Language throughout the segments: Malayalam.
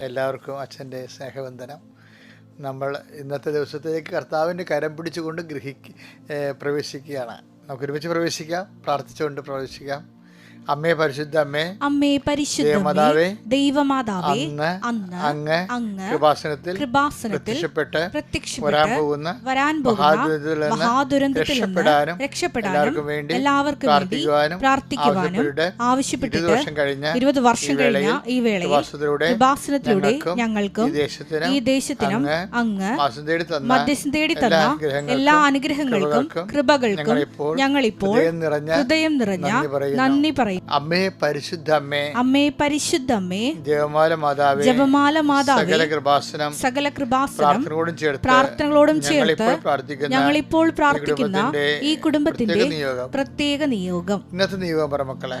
എല്ലാവർക്കും അച്ഛന്റെ സ്നേഹവന്ദനം. നമ്മൾ ഇന്നത്തെ ദിവസത്തേക്ക് കർത്താവിന്റെ കരം പിടിച്ചുകൊണ്ട് ഗ്രഹിക്ക് പ്രവേശിക്കുകയാണ്. നമുക്ക് ഒരുമിച്ച് പ്രവേശിക്കാം പ്രാർത്ഥിച്ചുകൊണ്ട് പ്രവേശിക്കാം. അമ്മേ പരിശുദ്ധ അമ്മേ അമ്മേ പരിശുദ്ധ മാതാവേ ദൈവമാതാവേ അന്ന് അന്ന് അങ്ങ് അങ്ങ് കൃപാസനത്തിൽ കൃപാസനത്തിൽ പ്രത്യക്ഷപ്പെട്ട് വരാൻ പ്രത്യക്ഷപ്പെട്ട് പോകുന്ന വരാൻ പോകുന്ന മഹാദുരന്തത്തിൽ രക്ഷപ്പെടാനും രക്ഷപ്പെടാനും എല്ലാവർക്കും വേണ്ടി എല്ലാവർക്കും വേണ്ടി പ്രാർത്ഥിക്കുവാനും പ്രാർത്ഥിക്കുവാനും ആവശ്യപ്പെട്ട് ആവശ്യപ്പെട്ടിട്ട് ഇരുപത് വർഷം കഴിഞ്ഞ ഇരുപത് വർഷം ഈ കഴിഞ്ഞ വേളയിൽ കൃപാസനത്തിലൂടെ ഞങ്ങൾക്കും ഈ ദേശത്തിനും അങ്ങ് അങ്ങ് മധ്യസ്ഥം തേടി എല്ലാ തന്ന അനുഗ്രഹങ്ങൾക്കും എല്ലാ അനുഗ്രഹങ്ങൾക്കും കൃപകൾക്കും ഞങ്ങളിപ്പോൾ ഹൃദയം നിറഞ്ഞ നന്ദി പറയുന്നു. പറയും. അമ്മേ പരിശുദ്ധ അമ്മേ അമ്മേ പരിശുദ്ധ അമ്മേ ജപമാല മാതാവേ ജപമാല മാതാവേ സകല കൃപാസനം സകല കൃപാസനം പ്രാർത്ഥനകളോടും ചേർത്ത് പ്രാർത്ഥനകളോടും ചേർത്ത് ഞങ്ങളിപ്പോൾ പ്രാർത്ഥിക്കുന്ന പ്രാർത്ഥിക്കുന്ന ഈ കുടുംബത്തിന്റെ പ്രത്യേക നിയോഗം. ഇന്നത്തെ നിയോഗം പറ മക്കളെ.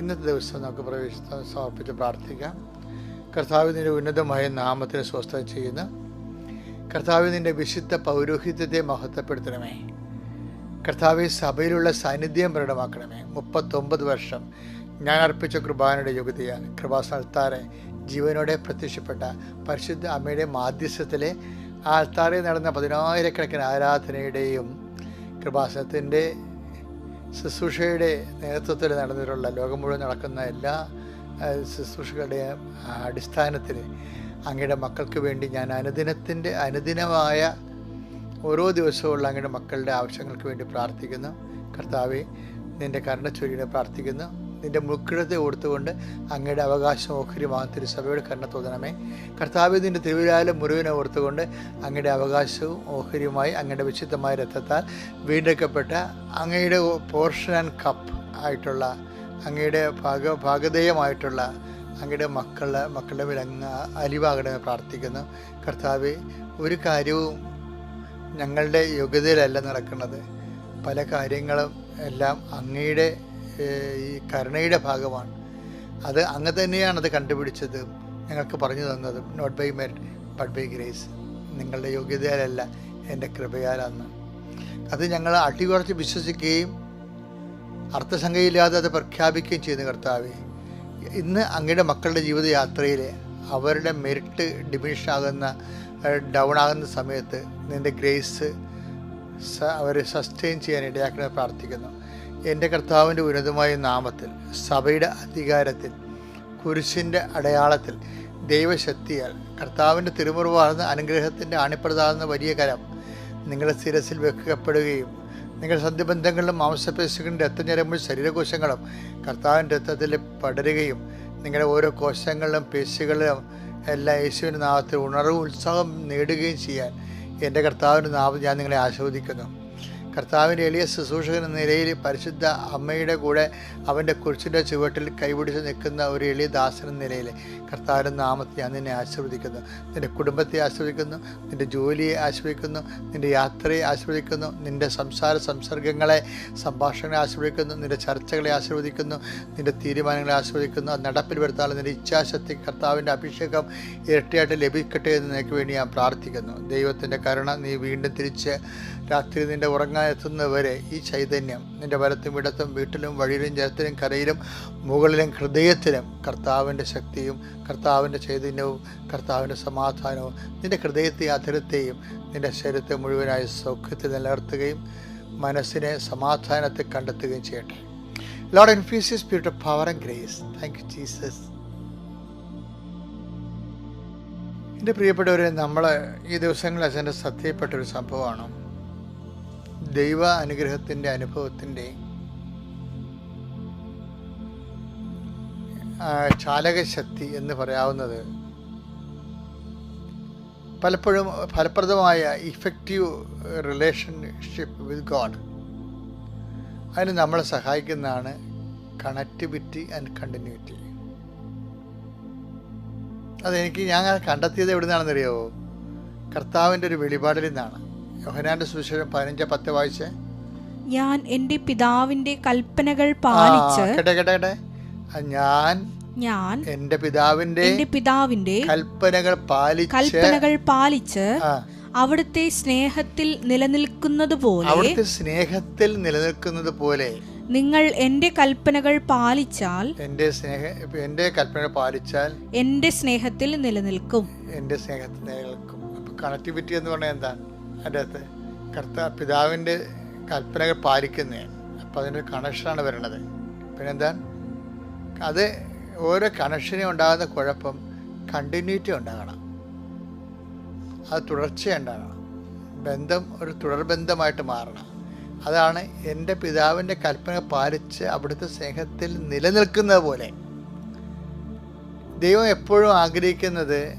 ഇന്നത്തെ ദിവസം നമുക്ക് പ്രവേശിച്ച സമർപ്പിച്ച് പ്രാർത്ഥിക്കാം. കർത്താവിന്റെ ഉന്നതമായ നാമത്തിന് സ്വസ്ഥ ചെയ്യുന്ന. കർത്താവിന്റെ വിശുദ്ധ പൗരോഹിത്യത്തെ മഹത്വപ്പെടുത്തണമേ. കർത്താവ് സഭയിലുള്ള സാന്നിധ്യം പ്രകടമാക്കണമേ. മുപ്പത്തൊമ്പത് വർഷം ഞാൻ അർപ്പിച്ച കൃപാനയുടെ യോഗ്യതയാൽ സൽത്താറെ ജീവനോടെ പ്രത്യക്ഷപ്പെട്ട പരിശുദ്ധ അമ്മയുടെ മാധ്യസ്ഥത്തിലെ ആൾത്താറിൽ നടന്ന പതിനായിരക്കണക്കിന് ആരാധനയുടെയും കൃപാസനത്തിന്റെ ശുശ്രൂഷയുടെ നേതൃത്വത്തിൽ നടന്നിട്ടുള്ള ലോകം മുഴുവൻ നടക്കുന്ന എല്ലാ ശുശ്രൂഷകളുടെ അടിസ്ഥാനത്തിൽ അങ്ങയുടെ മക്കൾക്ക് വേണ്ടി ഞാൻ അനുദിനത്തിന്റെ അനുദിനമായ ഓരോ ദിവസവുമുള്ള അങ്ങയുടെ മക്കളുടെ ആവശ്യങ്ങൾക്ക് വേണ്ടി പ്രാർത്ഥിക്കുന്നു. കർത്താവെ നിന്റെ കരുണച്ചൊരിയുടെ പ്രാർത്ഥിക്കുന്നു. നിന്റെ മുക്കിടത്തെ ഓർത്തുകൊണ്ട് അങ്ങയുടെ അവകാശം ഓഹരിമാ തിരുസഭയുടെ കരുണ തോന്നണമേ. കർത്താവ് നിന്റെ തിരുവിലാലും മുറിവിനെ ഓർത്തുകൊണ്ട് അങ്ങയുടെ അവകാശവും ഓഹരിയുമായി അങ്ങയുടെ വിശുദ്ധമായ രക്തത്താൽ വീണ്ടെടുക്കപ്പെട്ട അങ്ങയുടെ പോർഷൻ ആൻഡ് കപ്പ് ആയിട്ടുള്ള അങ്ങയുടെ ഭാഗ ഭാഗധേയമായിട്ടുള്ള അങ്ങയുടെ മക്കളുടെ മക്കളുടെ അങ്ങ് അലിവാകണമെന്ന് പ്രാർത്ഥിക്കുന്നു. കർത്താവ് ഒരു കാര്യവും ഞങ്ങളുടെ യോഗ്യതയിലല്ല നടക്കുന്നത്. പല കാര്യങ്ങളും എല്ലാം അങ്ങയുടെ ഈ കരുണയുടെ ഭാഗമാണ്. അത് അങ്ങ് തന്നെയാണ് അത് കണ്ടുപിടിച്ചത് ഞങ്ങൾക്ക് പറഞ്ഞു തന്നത്. Not by merit but by grace നിങ്ങളുടെ യോഗ്യതയാലല്ല എന്റെ കൃപയാലാണ് അത് ഞങ്ങൾ അടികുറച്ച് വിശ്വസിക്കുകയും അർത്ഥസംഖ്യയില്ലാതെ അത് പ്രഖ്യാപിക്കുകയും ചെയ്യുന്ന കർത്താവെ. ഇന്ന് അങ്ങയുടെ മക്കളുടെ ജീവിതയാത്രയിൽ അവരുടെ മെറിറ്റ് ഡിമിനിഷ് ആകുന്ന ഡൗൺ ആകുന്ന സമയത്ത് നിന്റെ ഗ്രേസ് അവരെ സസ്റ്റെയിൻ ചെയ്യാൻ ഇടയാക്കണമെന്ന് പ്രാർത്ഥിക്കുന്നു. എന്റെ കർത്താവിന്റെ ഉന്നതമായ നാമത്തിൽ സഭയുടെ അധികാരത്തിൽ കുരിശിന്റെ അടയാളത്തിൽ ദൈവശക്തിയാൽ കർത്താവിന്റെ തിരുമുറിവാർന്ന അനുഗ്രഹത്തിന്റെ അണിപ്രതാകുന്ന വലിയ കരം നിങ്ങളുടെ ശിരസിൽ വെക്കപ്പെടുകയും നിങ്ങളുടെ സന്ധിബന്ധങ്ങളിലും മാംസപേശികളുടെ രക്തഞ്ഞരമ്പും ശരീരകോശങ്ങളും കർത്താവിന്റെ രക്തത്തിൽ പടരുകയും നിങ്ങളുടെ ഓരോ കോശങ്ങളിലും പേശികളിലും എല്ലാം യേശുവിന്റെ നാമത്തിൽ ഉണർവ് ഉത്സാഹം നേടുകയും ചെയ്യാൻ എന്റെ കർത്താവിന്റെ നാമം ഞാൻ നിങ്ങളെ ആസ്വദിക്കുന്നു കർത്താവിന്റെ എളിയ ശുശ്രൂഷകൻ എന്ന നിലയിൽ പരിശുദ്ധ അമ്മയുടെ കൂടെ അവന്റെ കുരിശിന്റെ ചുവട്ടിൽ കൈപിടിച്ച് നിൽക്കുന്ന ഒരു എളിയ ദാസൻ എന്ന നിലയിൽ കർത്താവിന്റെ നാമത്തെ ഞാൻ നിന്നെ ആശ്രവദിക്കുന്നു നിന്റെ കുടുംബത്തെ ആശ്രവദിക്കുന്നു നിന്റെ ജോലിയെ ആശീർവദിക്കുന്നു. നിന്റെ യാത്രയെ ആശ്രവദിക്കുന്നു നിന്റെ സംസാര സംസർഗങ്ങളെ സംഭാഷണങ്ങളെ ആശീർവദിക്കുന്നു. നിന്റെ ചർച്ചകളെ ആശ്രവദിക്കുന്നു നിന്റെ തീരുമാനങ്ങളെ ആശ്രവദിക്കുന്നു അത് നടപ്പിൽ വരുത്താനുള്ള നിന്റെ ഇച്ഛാശക്തി കർത്താവിന്റെ അഭിഷേകം ഇരട്ടിയായിട്ട് ലഭിക്കട്ടെ എന്ന് നിനക്ക് വേണ്ടി ഞാൻ പ്രാർത്ഥിക്കുന്നു. ദൈവത്തിന്റെ കരുണ നീ വീണ്ടും തിരിച്ച് രാത്രി നിന്റെ ഉറങ്ങാനെത്തുന്നവരെ ഈ ചൈതന്യം നിന്റെ വലത്തും ഇടത്തും വീട്ടിലും വഴിയിലും ജലത്തിലും കരയിലും മുകളിലും ഹൃദയത്തിലും കർത്താവിന്റെ ശക്തിയും കർത്താവിന്റെ ചൈതന്യവും കർത്താവിന്റെ സമാധാനവും നിന്റെ ഹൃദയത്തെ അതിരത്തെയും നിന്റെ ശരീരത്തെ മുഴുവനായി സൗഖ്യത്തിൽ നിലനിർത്തുകയും മനസ്സിനെ സമാധാനത്തെ കണ്ടെത്തുകയും ചെയ്യട്ടെ. Lord infuse spirit power and grace thank you Jesus എന്റെ പ്രിയപ്പെട്ടവരെ നമ്മൾ ഈ ദിവസങ്ങളിൽ അച്ഛന്റെ സത്യപ്പെട്ടൊരു സംഭവമാണ്. ദൈവ അനുഗ്രഹത്തിന്റെ അനുഭവത്തിന്റെ ചാലകശക്തി എന്ന് പറയാവുന്നത് പലപ്പോഴും ഫലപ്രദമായ ഇഫക്റ്റീവ് റിലേഷൻഷിപ്പ് വിത്ത് ഗോഡ് അതിന് നമ്മളെ സഹായിക്കുന്നതാണ് കണക്ടിവിറ്റി ആൻഡ് കണ്ടിന്യൂറ്റി അതെനിക്ക് ഞാൻ കണ്ടെത്തിയത് എവിടെ നിന്നാണെന്നറിയാവോ കർത്താവിന്റെ ഒരു വെളിപാടിൽ നിന്നാണ്. യോഹനാന്റെ സുവിശേഷം പതിനഞ്ച് പത്ത് വായിച്ചേ? ഞാൻ എന്റെ പിതാവിന്റെ കൽപ്പനകൾ പാലിച്ച് ഞാൻ ഞാൻ എന്റെ പിതാവിന്റെ എന്റെ പിതാവിന്റെ കൽപ്പനകൾ പാലിച്ച് കൽപ്പനകൾ പാലിച്ച് അവിടുത്തെ സ്നേഹത്തിൽ നിലനിൽക്കുന്നത് പോലെ അവിടുത്തെ സ്നേഹത്തിൽ നിലനിൽക്കുന്നത് പോലെ നിങ്ങൾ എന്റെ കൽപ്പനകൾ പാലിച്ചാൽ എന്റെ സ്നേഹ എന്റെ കൽപ്പനകൾ പാലിച്ചാൽ എന്റെ സ്നേഹത്തിൽ നിലനിൽക്കും. എന്റെ സ്നേഹത്തിൽ നിലനിൽക്കും. കണക്ടിവിറ്റി എന്ന് പറഞ്ഞാൽ എന്താ അതിന്റെ അകത്ത് കർത്താ പിതാവിന്റെ കൽപ്പനകൾ പാലിക്കുന്നതാണ് അപ്പോൾ അതിനൊരു കണക്ഷനാണ് വരണത് പിന്നെന്താ? അത് ഓരോ കണക്ഷനും ഉണ്ടാകുന്ന കുഴപ്പം കണ്ടിന്യൂറ്റി ഉണ്ടാകണം. അത് തുടർച്ചയുണ്ടാകണം ബന്ധം ഒരു തുടർബന്ധമായിട്ട് മാറണം. അതാണ് എന്റെ പിതാവിന്റെ കൽപ്പന പാലിച്ച് അവിടുത്തെ സ്നേഹത്തിൽ നിലനിൽക്കുന്നത് പോലെ. ദൈവം എപ്പോഴും ആഗ്രഹിക്കുന്നത്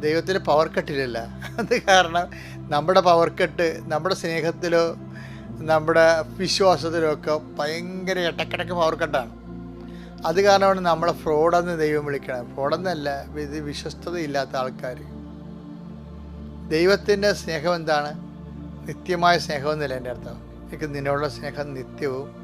ദൈവത്തിന് പവർ കട്ടിലല്ല അത് കാരണം നമ്മുടെ പവർ കട്ട് നമ്മുടെ സ്നേഹത്തിലോ നമ്മുടെ വിശ്വാസത്തിലോ ഒക്കെ ഭയങ്കര ഇടക്കിടക്ക് പവർ കട്ടാണ് അത് കാരണമാണ് നമ്മളെ ഫ്രോഡെന്ന് ദൈവം വിളിക്കണം ഫ്രോഡെന്നല്ല ഇത് വിശ്വസ്തതയില്ലാത്ത ആൾക്കാർ. ദൈവത്തിന്റെ സ്നേഹം എന്താണ്? നിത്യമായ സ്നേഹമെന്നല്ല എന്റെ അർത്ഥം. എനിക്ക് നിന്നോടുള്ള സ്നേഹം നിത്യവും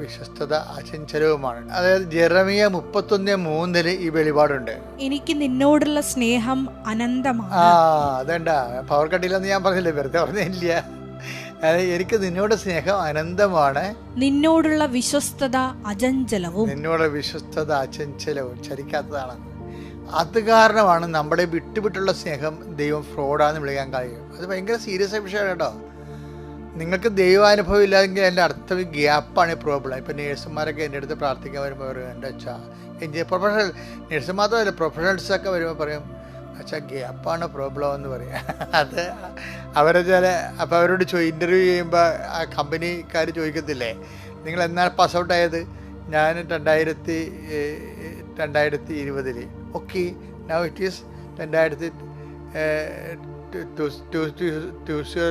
വിശ്വസ്തത അചഞ്ചലവുമാണ്. അതായത് ജെറമിയ മുപ്പത്തൊന്ന് മൂന്നിൽ ഈ വെളിപാടുണ്ട്. എനിക്ക് നിന്നോടുള്ള സ്നേഹം അനന്തമാണ്. ആ അതണ്ട. പവർ കട്ടില്ലെന്ന് ഞാൻ പറഞ്ഞില്ലേ? വെറുതെ പറഞ്ഞില്ല. എനിക്ക് നിന്നോട് സ്നേഹം അനന്തമാണ്. നിന്നോടുള്ള വിശ്വസ്തത അചഞ്ചലവും. നിന്നോടുള്ള വിശ്വസ്തത അചഞ്ചലവും. ചരിക്കാത്തതാണ്. അത് കാരണമാണ് നമ്മുടെ വിട്ടുവിട്ടുള്ള സ്നേഹം ദൈവം ഫ്രോഡാന്ന് വിളിക്കാൻ കഴിയും. അത് ഭയങ്കര സീരിയസ് ആയ വിഷയമാണ് കേട്ടോ. നിങ്ങൾക്ക് ദൈവാനുഭവം ഇല്ലെങ്കിൽ എന്റെ അർത്ഥം ഈ ഗ്യാപ്പാണ് പ്രോബ്ലം ഇപ്പം നേഴ്സുമാരൊക്കെ എന്റെ അടുത്ത് പ്രാർത്ഥിക്കാൻ വരുമ്പോൾ പറയും എന്റെ അച്ഛാ എന്റെ പ്രൊഫഷണൽ നേഴ്സ് മാത്രമല്ല പ്രൊഫഷണൽസൊക്കെ വരുമ്പോൾ പറയും അച്ഛാ ഗ്യാപ്പാണ് പ്രോബ്ലം എന്ന് പറയും അത് അവരെ ചില അപ്പോൾ അവരോട് ചോ ഇന്റർവ്യൂ ചെയ്യുമ്പോൾ ആ കമ്പനിക്കാർ ചോദിക്കത്തില്ലേ നിങ്ങൾ എന്നാണ് പാസ് ഔട്ട് ആയത് ഞാൻ രണ്ടായിരത്തി രണ്ടായിരത്തി ഇരുപതിൽ ഓക്കെ നൗ ഇറ്റ് ഈസ് രണ്ടായിരത്തി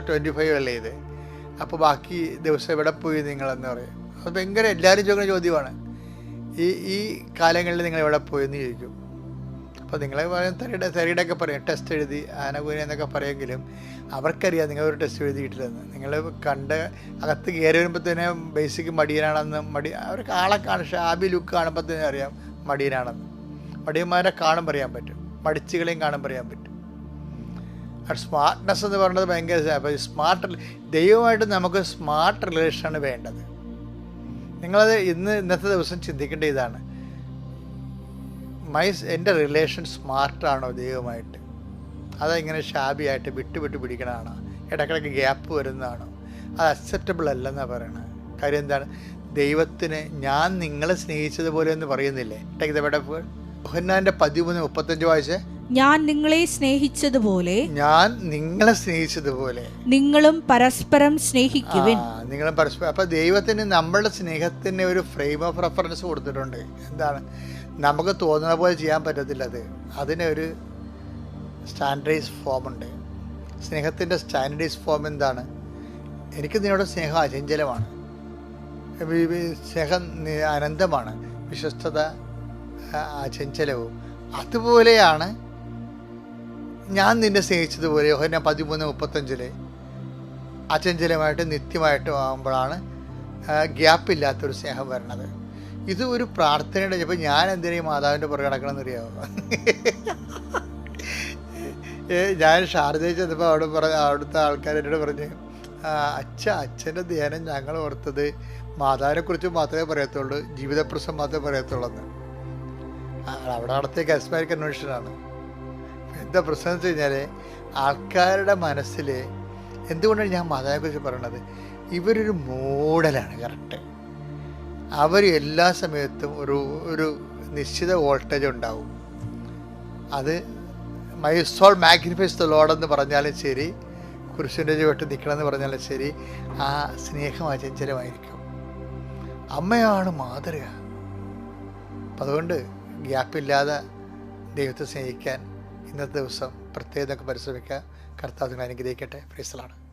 ട്വന്റി ഫൈവ് അല്ലേ ഇത് അപ്പോൾ ബാക്കി ദിവസം എവിടെ പോയി നിങ്ങളെന്ന് പറയും. അത് ഭയങ്കര എല്ലാവരും ചോദിക്കുന്ന ചോദ്യമാണ്. ഈ ഈ കാലങ്ങളിൽ നിങ്ങൾ എവിടെ പോയി എന്ന് ചോദിക്കും. അപ്പോൾ നിങ്ങളെ പറയും തെരയുടെ തെരയുടെയൊക്കെ പറയും. ടെസ്റ്റ് എഴുതി ആനകൂന എന്നൊക്കെ പറയുമെങ്കിലും അവർക്കറിയാം നിങ്ങൾ ഒരു ടെസ്റ്റ് എഴുതിയിട്ടില്ലെന്ന്. നിങ്ങൾ കണ്ട് അകത്ത് കയറി വരുമ്പോൾ തന്നെ ബേസിക് മടിയനാണെന്ന് മടി അവർക്ക് ആളെ കാണും. ഷാബി ലുക്ക് കാണുമ്പോൾ തന്നെ അറിയാം മടിയനാണെന്ന്. മടിയന്മാരെ കാണും പറയാൻ പറ്റും. മടിച്ചുകളെയും കാണും പറയാൻ പറ്റും. സ്മാർട്ട്നെസ് എന്ന് പറയുന്നത് ഭയങ്കര സ്മാർട്ട് ദൈവമായിട്ട് നമുക്ക് സ്മാർട്ട് റിലേഷനാണ് വേണ്ടത്. നിങ്ങളത് ഇന്ന് ഇന്നത്തെ ദിവസം ചിന്തിക്കേണ്ട ഇതാണ്. മൈ എന്റെ റിലേഷൻ സ്മാർട്ടാണോ ദൈവമായിട്ട്? അതെങ്ങനെ ഷാബിയായിട്ട് വിട്ടുവിട്ട് പിടിക്കണതാണോ? ഇടയ്ക്കിടയ്ക്ക് ഗ്യാപ്പ് വരുന്നതാണോ? അത് അക്സെപ്റ്റബിൾ അല്ലെന്നാണ് പറയണത് കാര്യം എന്താണ്? ദൈവത്തിന് ഞാൻ നിങ്ങളെ സ്നേഹിച്ചതുപോലെ എന്ന് പറയുന്നില്ലേ? ടേക്ക് ദ ബെഡ് യോഹന്നാന്റെ പതിമൂന്ന് മുപ്പത്തഞ്ച് വായിച്ച്? ഞാൻ നിങ്ങളെ സ്നേഹിച്ചതുപോലെ ഞാൻ നിങ്ങളെ സ്നേഹിച്ചതുപോലെ. നിങ്ങളും പരസ്പരം സ്നേഹിക്കുവിൻ. നിങ്ങളും പരസ്പരം. അപ്പൊ ദൈവത്തിന് നമ്മളുടെ സ്നേഹത്തിന് ഒരു ഫ്രെയിം ഓഫ് റെഫറൻസ് കൊടുത്തിട്ടുണ്ട്. എന്താണ്? നമുക്ക് തോന്നുന്ന പോലെ ചെയ്യാൻ പറ്റത്തില്ല അത്. അതിനൊരു സ്റ്റാൻഡേർഡൈസ് ഫോം ഉണ്ട്. സ്നേഹത്തിന്റെ സ്റ്റാൻഡേർഡൈസ് ഫോം എന്താണ്? എനിക്ക് നിന്നോട് സ്നേഹം അചഞ്ചലമാണ്. സ്നേഹം അനന്തമാണ്. വിശ്വസ്തത അചഞ്ചലവും. അതുപോലെയാണ് ഞാൻ നിന്നെ സ്നേഹിച്ചതുപോലെ ഓഹന പതിമൂന്ന് മുപ്പത്തഞ്ചിൽ അചഞ്ചലമായിട്ട് നിത്യമായിട്ടും ആകുമ്പോഴാണ് ഗ്യാപ്പില്ലാത്തൊരു സ്നേഹം വരണത് ഇത് ഒരു പ്രാർത്ഥനയുടെ ചിലപ്പോൾ ഞാൻ എന്തിനേ മാതാവിന്റെ പുറകെ നടക്കണമെന്ന് അറിയാമോ ഞാൻ ഷാർജയിൽ ചെന്നപ്പോൾ അവിടെ പറഞ്ഞ അവിടുത്തെ ആൾക്കാർ എന്നോട് പറഞ്ഞ് അച്ഛ അച്ഛന്റെ ധ്യാനം ഞങ്ങൾ ഓർത്തത് മാതാവിനെ കുറിച്ച് മാത്രമേ പറയത്തുള്ളൂ ജീവിതപ്രസം മാത്രമേ പറയത്തുള്ളൂ അവിടെ നടത്തിയ കസ്മാരിക് കൺവെൻഷനാണ് എന്താ പ്രശ്നം എന്ന് വെച്ച് കഴിഞ്ഞാൽ ആൾക്കാരുടെ മനസ്സിൽ എന്തുകൊണ്ടാണ് ഞാൻ മാതാവിനെക്കുറിച്ച് പറയണത്? ഇവരൊരു മോഡലാണ് കറക്റ്റ് അവർ എല്ലാ സമയത്തും ഒരു ഒരു നിശ്ചിത വോൾട്ടേജ് ഉണ്ടാവും. അത് my soul magnifies the Lord എന്ന് പറഞ്ഞാലും ശരി കുരിശിന്റെ ചുവട്ട് നിൽക്കണമെന്ന് പറഞ്ഞാലും ശരി ആ സ്നേഹം അചഞ്ചലമായിരിക്കും അമ്മയാണ് മാതൃക. അപ്പം അതുകൊണ്ട് ഗ്യാപ്പില്ലാതെ ദൈവത്തെ സ്നേഹിക്കാൻ ഇന്നത്തെ ദിവസം പ്രത്യേകം പരിശ്രമിക്കുക കർത്താവിനെ അനുഗ്രഹിക്കട്ടെ. പ്രൈസലാണ്